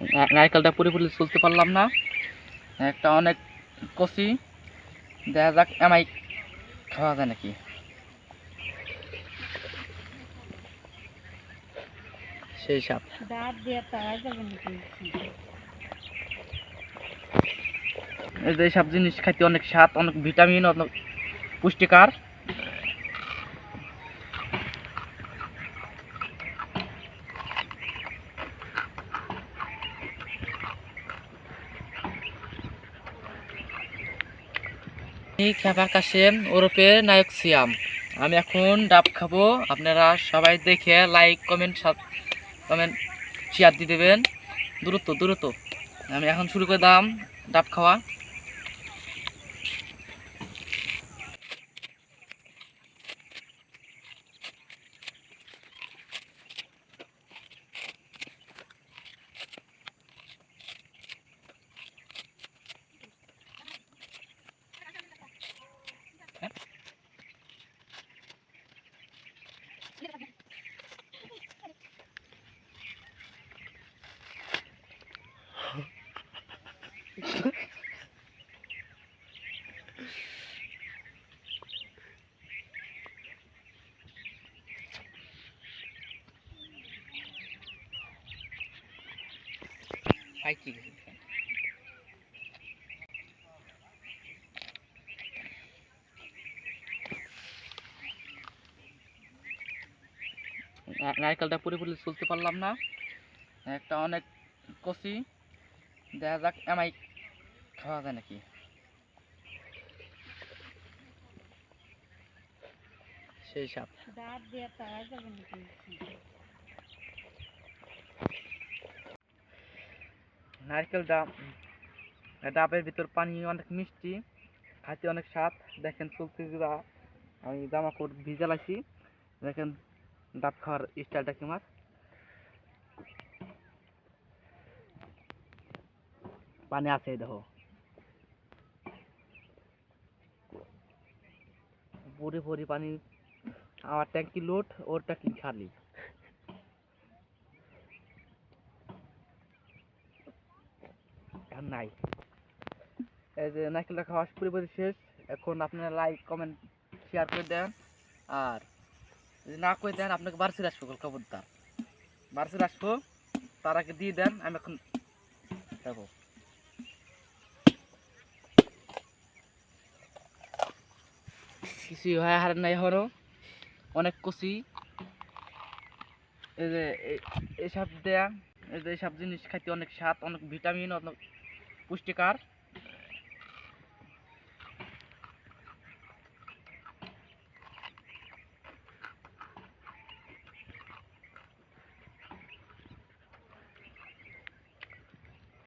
নারকেলটা পুরোপুরি চলতে পারলাম না। একটা অনেক কষি। দেখা যাক এমাই খাওয়া যায় নাকি? সেই সাপ। এই যে সব জিনিস খাইতে অনেক স্বাদ অনেক ভিটামিন অনেক পুষ্টিকর। খাবার কাশেম ওরপে নায়ক সিয়াম। আমি এখন ডাব খাব। আপনারা সবাই দেখে লাইক কমেন্ট কমেন্ট শেয়ার দিয়ে দেবেন। দ্রুত দ্রুত। আমি এখন শুরু করে দাম ডাব খাওয়া। খাই কি না- নারকেলটা পুরোপুরি চলতে পারলাম না। একটা অনেক কষি। দেখা যাক এমাই খাওয়া যায় নাকি? সেই সাপ। দাঁত দিয়ে তারা যাবে নারকেল ডাব ডাবের ভিতর পানি অনেক মিষ্টি খাইতে অনেক স্বাদ। দেখেন চলতে আমি জামা কাপড় ভিজালাইছি দেখেন ডাব খাওয়ার স্টাইলটা কেমন পানি আছে দেখো। ভরে ভরে পানি আমার ট্যাঙ্কি লোড ওর ট্যাঙ্কি খালি? নাই। এই যে নারকেলটা খাওয়া পুরোপুরি শেষ। এখন আপনারা লাইক কমেন্ট শেয়ার করে দেন। আর যদি না করে দেন, আপনাকে বার্ষিক আসব খবরদার বার্ষিক আসব, তার আগে দিয়ে দেন, আমি এখন যাব কিছুই হয় হার নাই এখনও। অনেক এই যে এইসব দেয়া, এই যে এইসব জিনিস খাইতে অনেক স্বাদ, অনেক ভিটামিন, অনেক পুষ্টিকর।